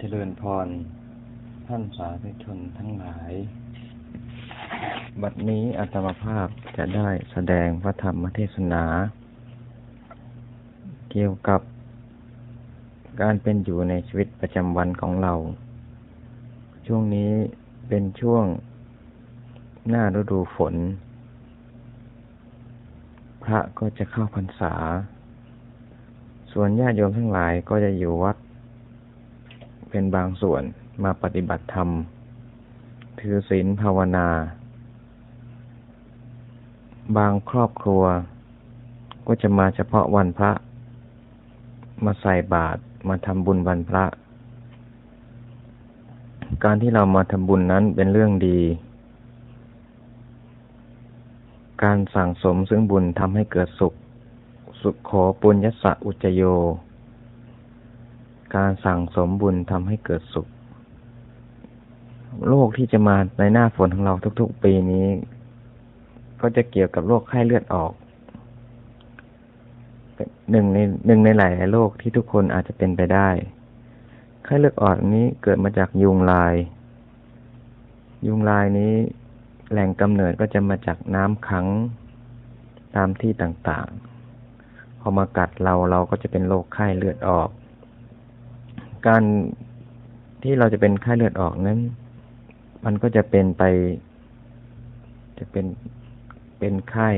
เจริญพร ท่านสาธุชนทั้งหลาย บัดนี้อาตมาภาพจะได้แสดงพระธรรมเทศนา เกี่ยวกับการเป็นอยู่ในชีวิตประจำวันของเรา ช่วงนี้เป็นช่วงหน้าฤดูฝน พระก็จะเข้าพรรษา ส่วนญาติโยมทั้งหลายก็จะอยู่วัด เป็นบางส่วนมาปฏิบัติธรรม ถือศีลภาวนา บางครอบครัว ก็จะมาเฉพาะวันพระ มาใส่บาตรมาทำบุญวันพระ การที่เรามาทำบุญนั้นเป็นเรื่องดี การสั่งสมซึ่งบุญทำให้เกิดสุข สุขโขปุญญสะอุจโย การสั่งสมบุญทำให้เกิดสุข โรคที่จะมาในหน้าฝนของเราทุกๆปีนี้ ก็จะเกี่ยวกับโรคไข้เลือดออกหนึ่งในหนึ่งในหลายโรคที่ทุกคนอาจจะเป็นไปได้ ไข้เลือดออกนี้เกิดมาจากยุงลาย ยุงลายนี้แหล่งกำเนิดก็จะมาจากน้ำขังตามที่ต่างๆ พอมากัดเราเราก็จะเป็นโรคไข้เลือดออก การที่เราจะเป็นไข้เลือดออกนั้น มันก็จะเป็นไป จะเป็นเป็นไข้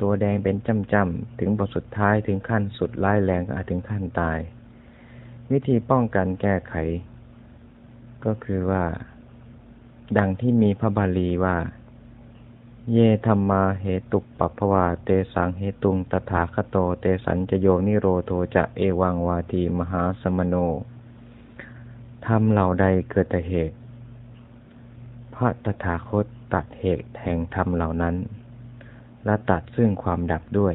ตัวแดงเป็นจ้ำๆถึงบทสุดท้ายถึงขั้นสุดร้ายแรงอาจถึงขั้นตาย วิธีป้องกันแก้ไข ก็คือว่า ดังที่มีพระบาลีว่า เยธรรมาเหตุปัปภวาเตสังเหตุงตถาคโต เตสัญจโยนิโรโทจะเอวังวาทีมหาสมโน ทำเหล่าใดเกิดแต่เหตุ พระตถาคตตัดเหตุแห่งธรรมเหล่านั้น และตัดซึ่งความดับด้วย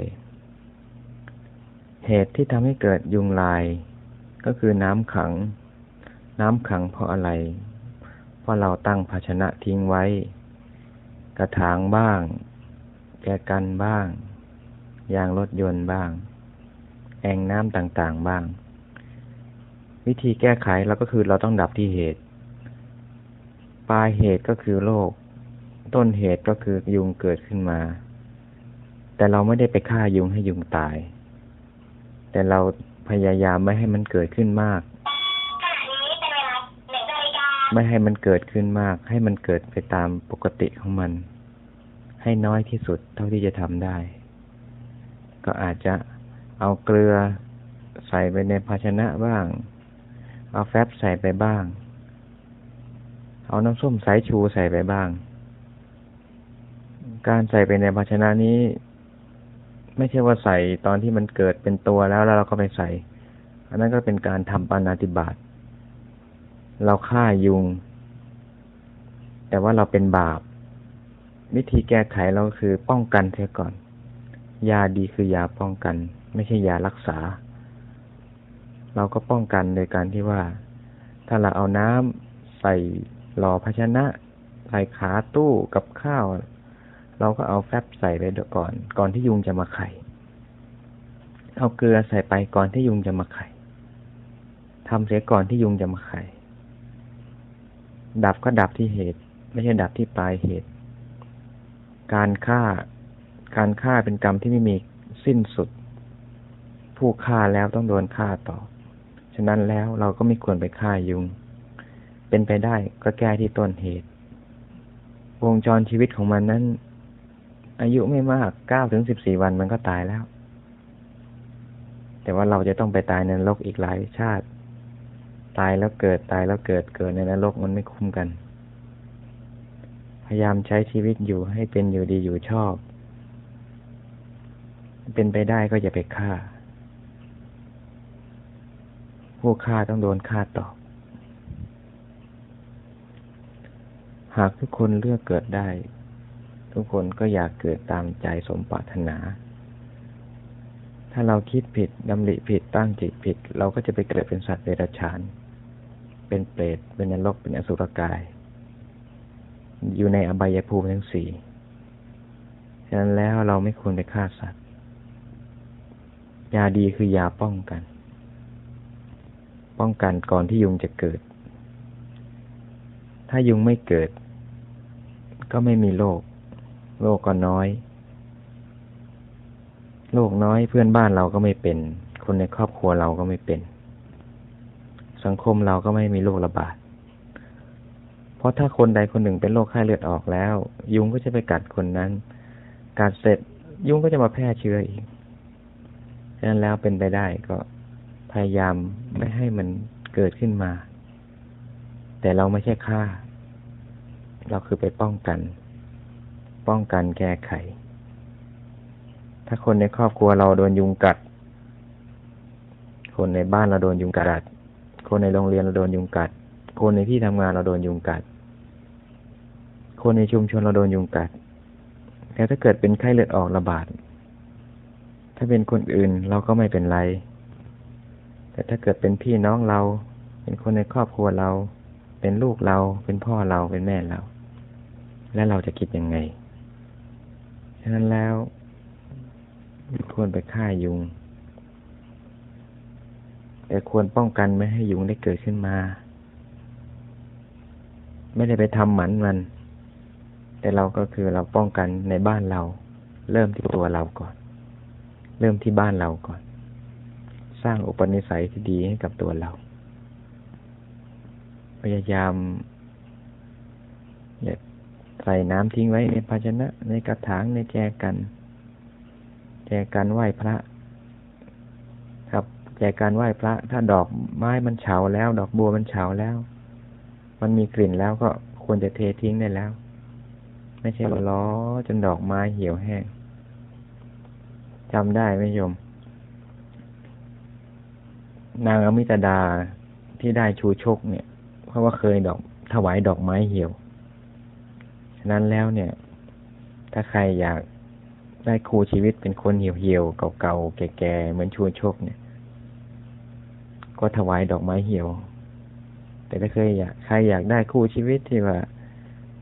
เหตุที่ทำให้เกิดยุงลาย ก็คือน้ำขัง น้ำขังเพราะอะไร เพราะเราตั้งภาชนะทิ้งไว้ กระถางบ้างแกกันบ้าง ยางรถยนต์บ้าง แอ่งน้ำต่างๆบ้าง วิธีแก้ไขเราก็คือเราต้องดับที่เหตุ ปลายเหตุก็คือโรค ต้นเหตุก็คือยุงเกิดขึ้นมา แต่เราไม่ได้ไปฆ่ายุงให้ยุงตาย แต่เราพยายามไม่ให้มันเกิดขึ้นมาก ไม่ให้มันเกิดขึ้นมาก ให้มันเกิดไปตามปกติของมัน ให้น้อยที่สุดเท่าที่จะทำได้ ก็อาจจะเอาเกลือใส่ไปในภาชนะบ้าง เอาแฟบใส่ไปบ้าง เอาน้ำส้มสายชูใส่ไปบ้าง การใส่ไปในภาชนะนี้ ไม่ใช่ว่าใส่ตอนที่มันเกิดเป็นตัวแล้วแล้วเราก็ไปใส่ อันนั้นก็เป็นการทำปานาติบาตเราฆ่ายุง แต่ว่าเราเป็นบาป วิธีแก้ไขเราคือป้องกันเสียก่อน ยาดีคือยาป้องกัน ไม่ใช่ยารักษา เราก็ป้องกันโดยการที่ว่า ถ้าเราเอาน้ำใส่หล่อภาชนะใส่ขาตู้กับข้าว เราก็เอาแฟบใส่ไปก่อน ก่อนที่ยุงจะมาไข่ เอาเกลือใส่ไปก่อนที่ยุงจะมาไข่ทำเสียก่อนที่ยุงจะมาไข่ดับก็ดับที่เหตุ ไม่ใช่ดับที่ปลายเหตุ การฆ่า การฆ่าเป็นกรรมที่ไม่มีสิ้นสุด ผู้ฆ่าแล้วต้องโดนฆ่าต่อะนั้นแล้วเราก็ไม่ควรไปฆ่ายุง เป็นไปได้ก็แก้ที่ต้นเหตุ วงจรชีวิตของมันนั้น อายุไม่มากเก้าถึงสิบสี่วันมันก็ตายแล้ว แต่ว่าเราจะต้องไปตายในนรกอีกหลายชาติ ตายแล้วเกิดตายแล้วเกิดเกิดในนรกมันไม่คุ้มกัน พยายามใช้ชีวิตอยู่ให้เป็นอยู่ดีอยู่ชอบ เป็นไปได้ก็อย่าไปฆ่า ผู้ฆ่าต้องโดนฆ่าตอบ หากทุกคนเลือกเกิดได้ ทุกคนก็อยากเกิดตามใจสมปรารถนา ถ้าเราคิดผิดดำริผิดตั้งจิตผิด เราก็จะไปเกิดเป็นสัตว์เดรัจฉาน เป็นเปรต เป็นนรก เป็นอสุรกาย อยู่ในอบายภูมิทั้งสี่ฉะนั้นแล้วเราไม่ควรไปฆ่าสัตว์ ยาดีคือยาป้องกัน ป้องกันก่อนที่ยุงจะเกิด ถ้ายุงไม่เกิด ก็ไม่มีโรค โรคก็น้อย โรคน้อยเพื่อนบ้านเราก็ไม่เป็น คนในครอบครัวเราก็ไม่เป็น สังคมเราก็ไม่มีโรคระบาด เพราะถ้าคนใดคนหนึ่งเป็นโรคไข้เลือดออกแล้ว ยุงก็จะไปกัดคนนั้น กัดเสร็จยุงก็จะมาแพร่เชื้ออีกฉะนั้นแล้วเป็นไปได้ก็ พยายามไม่ให้มันเกิดขึ้นมา แต่เราไม่ใช่ฆ่า เราคือไปป้องกัน ป้องกันแก้ไข ถ้าคนในครอบครัวเราโดนยุงกัด คนในบ้านเราโดนยุงกัด คนในโรงเรียนเราโดนยุงกัด คนในที่ทำงานเราโดนยุงกัด คนในชุมชนเราโดนยุงกัดแต่ถ้าเกิดเป็นไข้เลือดออกระบาด ถ้าเป็นคนอื่นเราก็ไม่เป็นไร แต่ถ้าเกิดเป็นพี่น้องเรา เป็นคนในครอบครัวเรา เป็นลูกเรา เป็นพ่อเรา เป็นแม่เรา และเราจะคิดยังไง ฉะนั้นแล้วควรไปฆ่ายุง แต่ควรป้องกันไม่ให้ยุงได้เกิดขึ้นมา ไม่ได้ไปทำหมันมัน แต่เราก็คือเราป้องกันในบ้านเรา เริ่มที่ตัวเราก่อน เริ่มที่บ้านเราก่อน สร้างอุปนิสัยที่ดีให้กับตัวเรา พยายามอย่าใส่น้ำทิ้งไว้ในภาชนะ ในกระถางในแจกัน แจกันไหว้พระ ครับ แจกันไหว้พระ ถ้าดอกไม้มันเฉาแล้ว ดอกบัวมันเฉาแล้ว มันมีกลิ่นแล้วก็ควรจะเททิ้งได้แล้ว ไม่ใช่ว่าล้อจนดอกไม้เหี่ยวแห้งจำได้ไหมโยม นางอมิตดาที่ได้ชูชกเนี่ย เพราะว่าเคยดอกถวายดอกไม้เหี่ยว ฉะนั้นแล้วเนี่ย ถ้าใครอยากได้ครูชีวิตเป็นคนเหี่ยวเหี่ยวเก่าๆแก่ๆเหมือนชูชกเนี่ย ก็ถวายดอกไม้เหี่ยว แต่ถ้าเคยอยากใครอยากได้คู่ชีวิตที่ว่า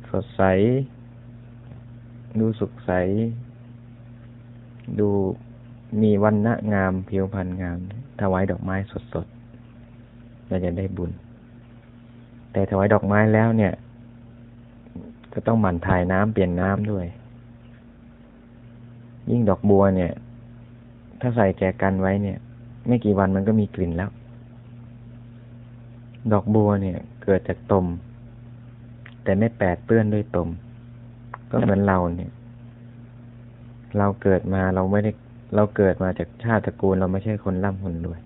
สดใส ดูสุขใส ดูมีวันณะงามผิวพรรณงาม ถวายดอกไม้สดๆเราจะได้บุญ แต่ถวายดอกไม้แล้วเนี่ย ก็ต้องหมั่นถ่ายน้ำเปลี่ยนน้ำด้วย ยิ่งดอกบัวเนี่ย ถ้าใส่แจกันไว้เนี่ย ไม่กี่วันมันก็มีกลิ่นแล้ว ดอกบัวเนี่ย เกิดจากตม แต่ไม่แปดเปื้อนด้วยตม ก็เหมือนเราเนี่ย เราเกิดมาเราไม่ได้ เราเกิดมาจากชาติตระกูลเราไม่ใช่คนร่ำคนรวย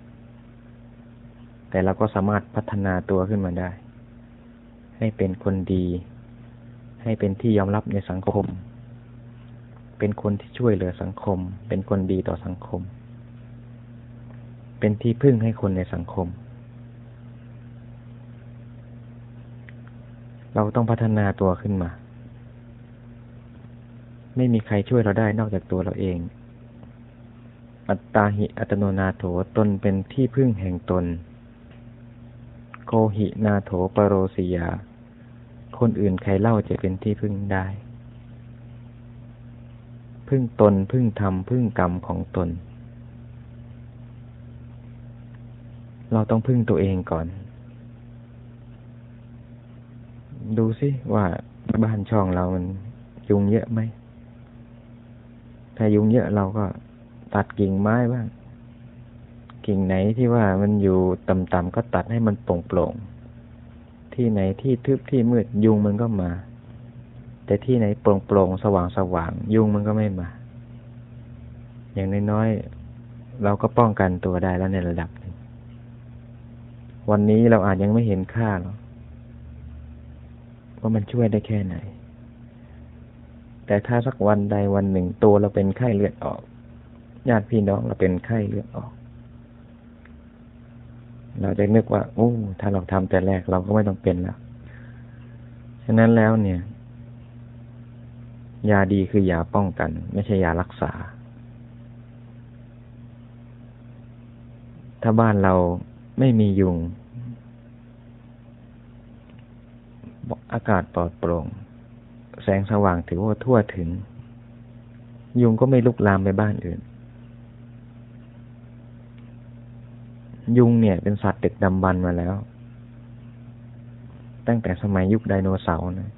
แต่เราก็สามารถพัฒนาตัวขึ้นมาได้ ให้เป็นคนดี ให้เป็นที่ยอมรับในสังคม เป็นคนที่ช่วยเหลือสังคม เป็นคนดีต่อสังคม เป็นที่พึ่งให้คนในสังคม เราต้องพัฒนาตัวขึ้นมา ไม่มีใครช่วยเราได้นอกจากตัวเราเอง อัตตาหิอัตโนนาโถตนเป็นที่พึ่งแห่งตน โคหินาโถปโรสิยา คนอื่นใครเล่าจะเป็นที่พึ่งได้ พึ่งตนพึ่งธรรมพึ่งกรรมของตน เราต้องพึ่งตัวเองก่อน ดูสิว่าบ้านช่องเรามันยุงเยอะไหม ถ้ายุงเยอะเราก็ ตัดกิ่งไม้บ้าง กิ่งไหนที่ว่ามันอยู่ต่ำๆก็ตัดให้มันโปร่งๆ ที่ไหนที่ทึบที่มืดยุงมันก็มา แต่ที่ไหนโปร่งๆสว่างๆยุงมันก็ไม่มา อย่างน้อยๆเราก็ป้องกันตัวได้แล้วในระดับหนึ่งวันนี้เราอาจยังไม่เห็นค่าหรอกว่ามันช่วยได้แค่ไหน แต่ถ้าสักวันใดวันหนึ่งตัวเราเป็นไข้เลือดออก ญาติพี่น้องเราเป็นไข้เลือดออก เราจะนึกว่า โอ้ ถ้าเราทำแต่แรกเราก็ไม่ต้องเป็นแล้ว ฉะนั้นแล้วเนี่ย ยาดีคือยาป้องกัน ไม่ใช่ยารักษา ถ้าบ้านเราไม่มียุง อากาศปลอดโปร่ง แสงสว่างถือว่าทั่วถึง ยุงก็ไม่ลุกลามไปบ้านอื่น ยุงเนี่ยเป็นสัตว์เด็กดำบรรมาแล้ว ตั้งแต่สมัยยุคไดโนเสาร์นะ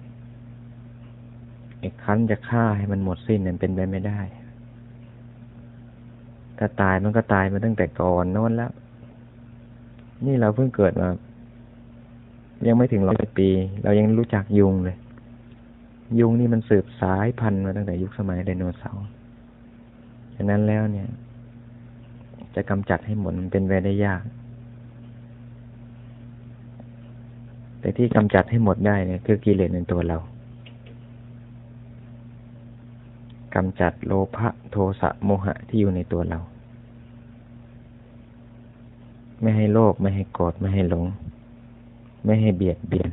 ไอ้คันจะฆ่าให้มันหมดสิ้นเนั้นเป็นไปไม่ได้ ถ้าตายมันก็ตายมาตั้งแต่ก่อนโน้นแล้ว นี่เราเพิ่งเกิดมา ยังไม่ถึงร้อยปี เรายังรู้จักยุงเลย ยุงนี่มันสืบสายพันธุ์มาตั้งแต่ยุคสมัยไดโนเสาร์ ฉะนั้นแล้วเนี่ย จะกำจัดให้หมดมันเป็นไปได้ยาก แต่ที่กำจัดให้หมดได้เนี่ยคือกิเลสในตัวเรากำจัดโลภะโทสะโมหะที่อยู่ในตัวเรา ไม่ให้โลภไม่ให้โกรธไม่ให้หลง ไม่ให้เบียดเบียน